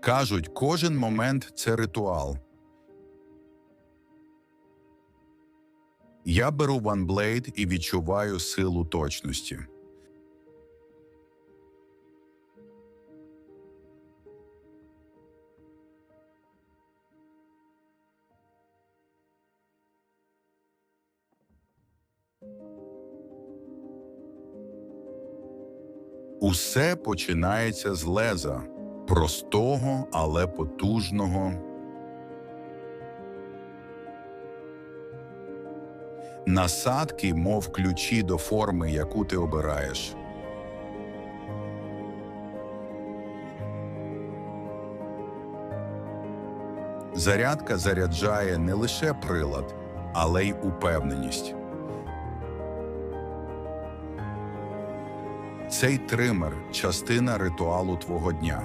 Кажуть, кожен момент це ритуал. Я беру OneBlade і відчуваю силу точності. Усе починається з леза, простого, але потужного. Насадки, мов ключі до форми, яку ти обираєш. Зарядка заряджає не лише прилад, але й упевненість. Цей тример частина ритуалу твого дня.